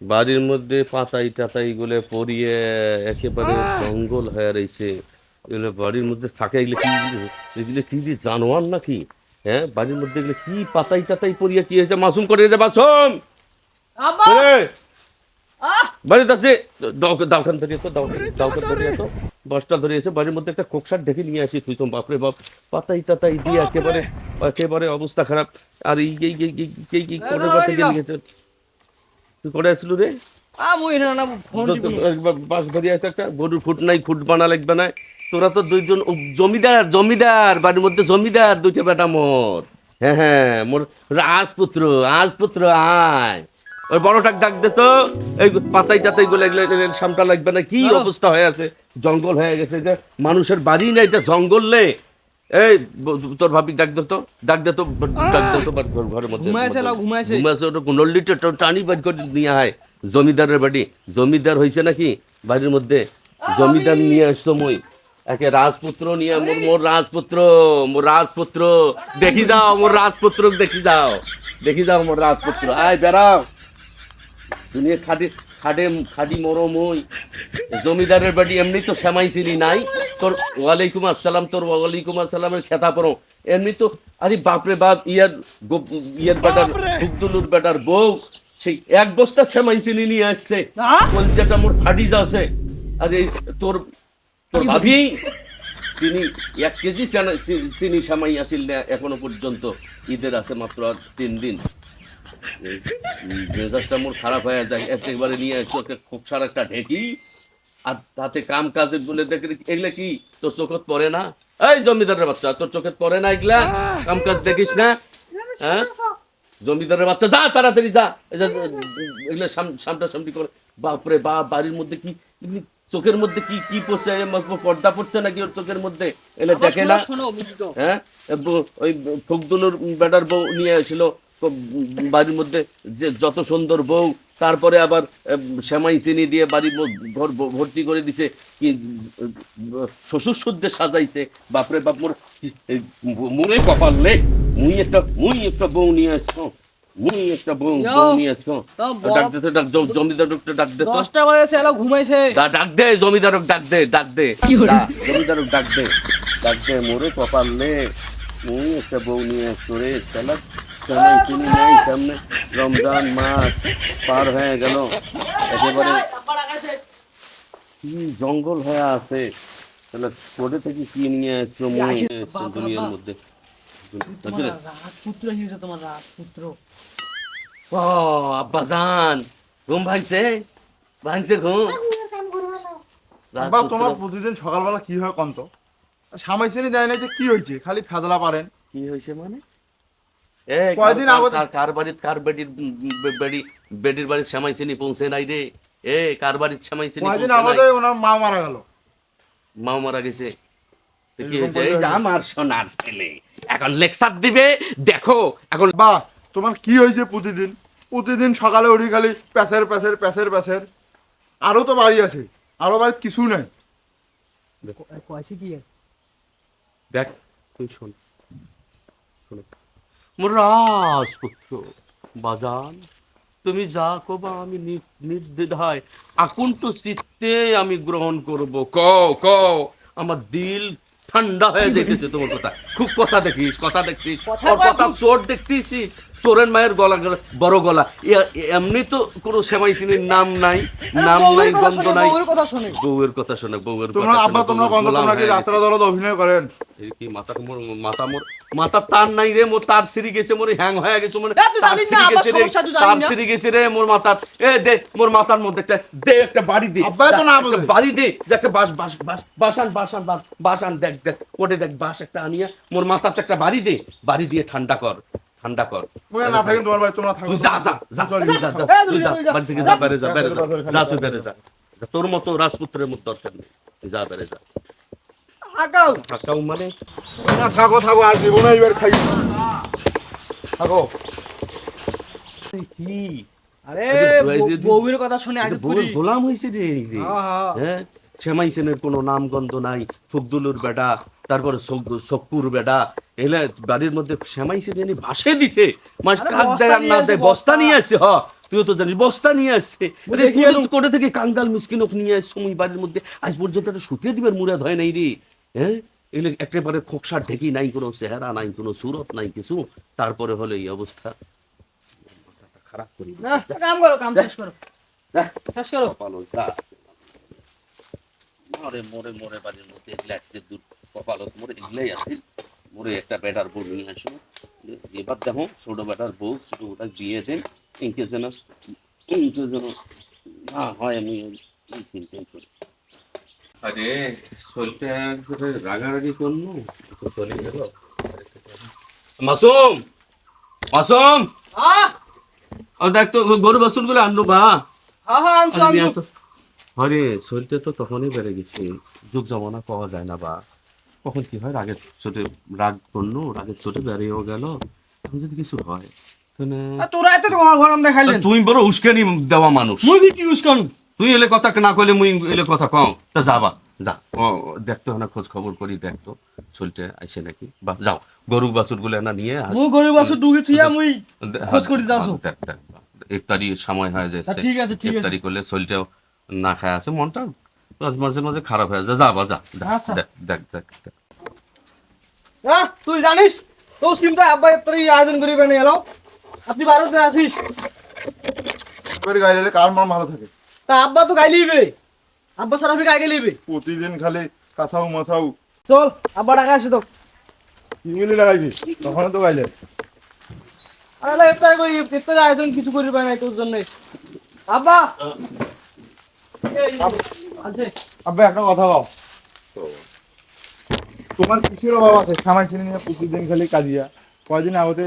বাড়ির মধ্যে পাতাই টাতাই গুলো পরিয়ে একেবারে জঙ্গল হয়ে রয়েছে এগুলো বাড়ির মধ্যে থাকে এগুলো কি এগুলো কি যে জানোয়ার নাকি হ্যাঁ বাড়ির মধ্যে এগুলো কি পাতাই টাতাই পরিয়ে কি হয়েছে মাসুম করে দে মাসুম বাড়িতে আছে দাওখান তো দাওখান তো বসটা ধরিয়েছে বাড়ির মধ্যে একটা কোকসার ডেকে নিয়ে আসি তুই তো বাপরে বাপ পাতাই টাতাই দিয়ে একেবারে একেবারে অবস্থা খারাপ আর এই এই এই এই এই এই করে দাও, কথা দাও। গেছে তুই করে আসলু রে? বাস ধরিয়ে একটা গরুর ফুট নাই বানা লাগবে না। তোরা তো দুইজন জমিদার জমিদার বাড়ির মধ্যে জমিদার দুইটা বেটা মোর। হ্যাঁ হ্যাঁ মোর রাজপুত্র রাজপুত্র আয়। ওই বড়টাক ডাক দে তো। এই পাতাই টাতাই গুলো সামটা লাগবে না। কি অবস্থা হয়ে আছে? জঙ্গল হয়ে গেছে যে মানুষের বাড়ি না এটা জঙ্গল নে। এই তোর ভাবি ডাক দে তো ডাক দে তো ডাক দে তো ঘরের মধ্যে ঘুমাইছে লাও, ঘুমাইছে। ঘুমাইছে ওটা নল্লিটা টানি বাড়ি করে নিয়ে আয় জমিদারের বাড়ি। জমিদার হয়েছে নাকি বাড়ির মধ্যে? জমিদার নিয়ে আসছো মই। একে রাজপুত্র নিয়ে মোর মোর রাজপুত্র মোর রাজপুত্র। দেখি যাও মোর রাজপুত্র দেখি যাও। দেখি যাও মোর রাজপুত্র। আয় বেড়াও। দুনিয়া খাটে খাটে খাটি মরম ওই জমিদারের বাড়ি এমনি তো শ্যামাইছিলি নাই। তোর ওয়ালাইকুম আসসালাম তোর ওয়ালাইকুম আসসালামের খেতা পড়ো এমনি তো আরে বাপরে বাপ ইয়ার ইয়ার বেটার হুকদুলুর বেটার বউ সেই এক বস্তা শ্যামাইছিলি নিয়ে আসছে? কলজাটা মোর ফাটি যাচ্ছে আরে তোর তোর ভাবি চিনি এক কেজি চিনি সামাই আসিল না এখনও পর্যন্ত। ঈদের আছে মাত্র আর তিন দিন। মেজাজটা মোর খারাপ হয়ে যায়। একেবারে নিয়ে আসছো একটা খোকসার একটা ঢেকি। আর তাতে কাম কাজের বলে দেখে এগুলা কি? তোর চোখত পড়ে না? এই জমিদারের বাচ্চা তোর চোখত পড়ে না এগুলা? কাম কাজ দেখিস না? হ্যাঁ? জমিদারের বাচ্চা যা তাড়াতাড়ি যা। এগুলা সামটা সামটি করে বাপরে বাপ বাড়ির মধ্যে কি চোখের মধ্যে কি কি পড়ছে? পর্দা পড়ছে নাকি ওর চোখের মধ্যে? এগুলো দেখে না? হ্যাঁ? ওই ফকদুলুর বেটার বউ নিয়ে এসেছিল বাড়ির মধ্যে যে যত সুন্দর বউ তারপরে আবার সেমাই চিনি দিয়ে বাড়ি ঘর ভর্তি করে দিছে কি শ্বশুর শুদ্ধে সাজাইছে। বাপরে বাপ মোর কপাল লে মুই একটা মুই একটা বউ নিয়ে আসছো মুই একটা বউ বউ নিয়ে আসছো। ডাক দে ডাক জমিদার ডাকতে ডাক দে দশটা বাজে এলা ঘুমাইছে। ডাক দে জমিদারক ডাক দে ডাক দে। কি বলে? জমিদারক ডাক দে ডাক দে মোরে কপাল নে তুই একটা বউ নিয়ে আসছো রে চিনি নাই সামনে রমজান মাস পার হয়ে গেল। একেবারে কি জঙ্গল হয়ে আছে। তাহলে কোটে থেকে কি নিয়ে বাবা, দুনিয়ার মধ্যে? তোমার রাজপুত্র হিসেবে তোমার রাজপুত্র। ও আব্বাজান ঘুম ভাঙছে? ভাঙছে ঘুম? বা তোমার প্রতিদিন সকালবেলা কি হয় কন্ত সামাইসিনি দেয় না যে কি হয়েছে? খালি ফেদলা পারেন। কি হয়েছে মানে? কয়দিন কার- আগত- কার- কার বাড়ির কার বেডির বেডি বেডির বাড়ির শ্যামাইছিনি পৌঁছে নাই রে? এ কার বাড়ির শ্যামাইছিনি কয়দিন পৌঁছে আগতে ওনার মা মারা গেল? মাও মারা গেছে। কি হয়েছে? এই যে আমার সোনার ছেলে। এখন লেকচার দিবে দেখো এখন বা তোমার কি হয়েছে প্রতিদিন? প্রতিদিন সকালে উঠি খালি প্যাসের প্যাসের প্যাসের প্যাসের আরও তো বাড়ি আছে। আরও বাড়ি কিছু নেই। দেখো কি? দেখ। তুই শোন। রাজপুত্র বাজান তুমি যা কবা আমি নি- নির্দ্বিধায়। আকুণ্ঠ চিত্তে আমি গ্রহণ করব। ক ক আমার দিল ঠান্ডা হয়ে যেতেছে তোমার কথা খুব কথা দেখিস কথা দেখছিস কথা চোট দেখতিস চোরের মায়ের গলা বড় গলা। এমনি তো কোনো সেমাইসিনীর নাম নাই নাম নাই গন্ধ নাই। বউয়ের কথা শুনে। বউয়ের কথা শোনে অভিনয় করেন? কি মাথা মোর মাথা মোর মাথা তার নাই রে মোর তার সিরি গেছে মোর হ্যাং হয়ে গেছে মোর তার আমার গেছে রে তার? সিরি গেছে রে মোর মাথার এ দে মোর মাথার মধ্যে একটা দে একটা বাড়ি দে। আব্বা তো না বলে। বাড়ি দে যে একটা বাস বাস বাস বাসান বাসান বাস বাসান দেখ দেখ ওটে দেখ বাস একটা আনিয়া মোর মাথাতে একটা বাড়ি দে বাড়ি দিয়ে ঠান্ডা কর। ঠান্ডা কর। না থাকেন তোমার বাড়ি তোমরা থাকো। যা যা যা। চল, তুই যা, যা, তুই যা বাড়ি থেকে যা বেড়ে যা বেড়ে যা। যা, তুই বেড়ে যা। যা, তোর মতো রাজপুত্রের মতো দরকার নেই। তুই যা বেড়ে যা। মানে? তোমরা থাকো থাকো আর জীবনে এইবার খাই। থাকো। কি? আরে বউয়ের কথা শুনে আগে পুরি গোলাম হয়েছে রে। হ্যাঁ, হ্যাঁ। হ্যাঁ? কোনো নাম গন্ধ নাই। ফকদুলুর বেটা। তারপরে সক- সক্কুর বেটা এলে বাড়ির মধ্যে শ্যামাইছে দিয়ে ভাসে দিছে। মাস কাক আর নিয়ে না আসছে, বস্তা। নিয়ে আসছে হ। তুইও তো জানিস বস্তা নিয়ে আসছে কোথা থেকে কাঙ্গাল মিসকিন নিয়ে আসছে মুই বাড়ির মধ্যে? আজ পর্যন্ত একটা শুকিয়ে দিবার মুরাদ হয় নাই রে। হ্যাঁ এলে একেবারে খোকসা ঢেকি নাই কোনো চেহারা নাই কোনো সুরত নাই কিছু। তারপরে হলো এই অবস্থা। খারাপ করি না কাম করো কাম শেষ করো। শেষ করো। মরে মরে মরে বাড়ির মধ্যে দূর কপালত মরে এগুলাই আছে। মরে একটা বেটার বউ নিয়ে আসো এবার দেখো ছোট বেটার বউ ছোট ওটা বিয়ে দেন। ইনকে যেন ইনকে যেন না হয় আমি এই চিন্তাই করি। আরে শরীরটা একবারে রাগারাগি করল। তো চলে গেল। মাসুম! মাসুম! ও দেখ তো গরু বাসুনগুলো আনলো বা। হ্যাঁ হ্যাঁ আনছো আনছো আরে শরীরটা তো তখনই বেড়ে গেছে যুগ জমানা পাওয়া যায় না বা কখন কি হয় রাগের চোটে রাগ করল রাগের চোটে বেড়েও গেল এখন যদি কিছু হয় তাহলে তোরা এত গরম তুই বড় উস্কানি দেওয়া মানুষ মুই কি ইউজ তুই এলে কথা না কইলে মুই এলে কথা কও তা যাবা যা ও দেখতো না খোঁজ খবর করি দেখতো শরীরটা আইসে নাকি বা যাও গরু বাছুরগুলো না নিয়ে আস। মুই গরিব আছো ডুগি থিয়া মুই খোঁজ করি। দেখ, দেখ, ইফতারি সময় হয়ে যাচ্ছে ঠিক আছে, ঠিক আছে। ইফতারি করলে শরীরটাও না খায় আছে মনটা মাঝে মাঝে খারাপ হয়ে যায়। যা যা, আচ্ছা। দেখ দেখ দেখ। হ্যাঁ তুই জানিস তোর চিন্তা আব্বা তোর আয়োজন করিবে না এলো আপনি বারোতে আসিস করে গাইলে কার মন ভালো থাকে? তা আব্বা তো গাই লিবে। আব্বা সারাফি গাই লিবে? প্রতিদিন খালি কাছাও মাছাও চল আব্বা টাকা আসে তো। ইংলি লাগাইবি তখন তো গাইলে। আরে ইফতার করি ইফতারের আয়োজন কিছু করিবে না তোর জন্য। আব্বা! আব্বা একটা কথা কও। তোমার কিসের অভাব আছে? খামার ছেলে নিয়ে প্রতিদিন খালি কাজিয়া। কয়দিন আগতে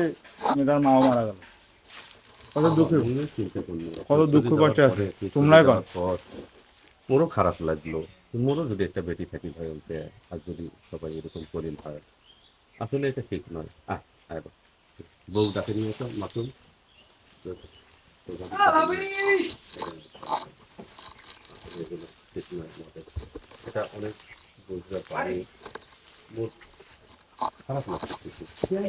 মেয়েটার মাও মারা গেল। কত দুঃখে? করো। কত দুঃখ কষ্টে আছে। তোমরাই পর মোরও খারাপ লাগল। মোরও যদি একটা বেটি থাকি ভাই বলতে আর যদি সবাই এরকম করেন হয় আসলে এটা ঠিক নয়। আয় আয় বউ ডাকে নিয়ে তো মাতুল ঠিক নয় আমাদের। এটা অনেক বুঝতে পারি মোর খারাপ লাগছে কিছু। কেন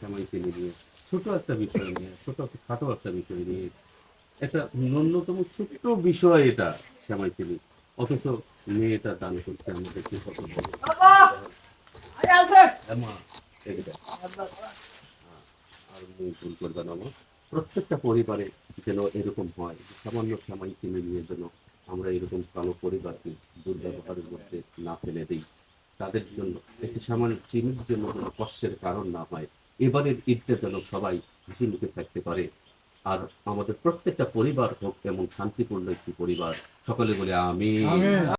সময় চিনি নিয়ে ছোট একটা বিষয় নিয়ে ছোট খাটো একটা বিষয় নিয়ে একটা ন্যূনতম ছোট্ট বিষয় এটা শ্যামাই চিনি অথচ মেয়েটা দান করছে আমাদের কি কত বড় আরে মুই ভুল করবে না আমার প্রত্যেকটা পরিবারে যেন এরকম হয় সামান্য শ্যামাই কিনে নিয়ে যেন আমরা এরকম কালো পরিবারকে দুর্ব্যবহারের মধ্যে না ফেলে দিই। তাদের জন্য একটি সামান্য চিনির জন্য কোনো কষ্টের কারণ না হয়। এবারের ঈদটা যেন সবাই হাসি মুখে থাকতে পারে। আর আমাদের প্রত্যেকটা পরিবার হোক, এমন শান্তিপূর্ণ একটি পরিবার। সকলে বলে আমি।